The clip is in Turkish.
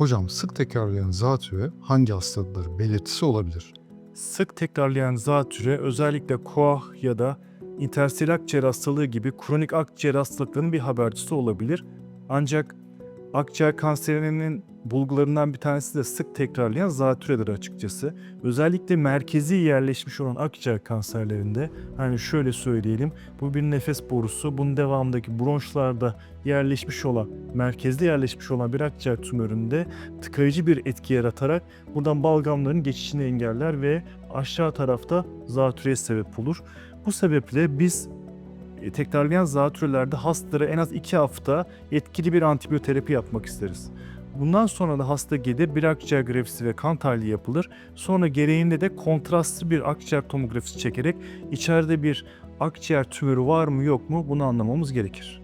Hocam sık tekrarlayan zatürre hangi hastalıkların belirtisi olabilir? Sık tekrarlayan zatüre özellikle koah ya da interstisyal akciğer hastalığı gibi kronik akciğer hastalıklarının bir habercisi olabilir. Ancak akciğer kanserinin bulgularından bir tanesi de sık tekrarlayan zatüredir açıkçası. Özellikle merkezi yerleşmiş olan akciğer kanserlerinde hani şöyle söyleyelim bu bir nefes borusu bunun devamındaki bronşlarda yerleşmiş olan merkezde yerleşmiş olan bir akciğer tümöründe tıkayıcı bir etki yaratarak buradan balgamların geçişini engeller ve aşağı tarafta zatürreye sebep olur. Bu sebeple biz e, tekrarlayan zatürrelerde hastalara en az 2 hafta etkili bir antibiyoterapi yapmak isteriz. Bundan sonra da hasta gelir bir akciğer grafisi ve kan tahlili yapılır. Sonra gereğinde de kontrastlı bir akciğer tomografisi çekerek içeride bir akciğer tümörü var mı yok mu bunu anlamamız gerekir.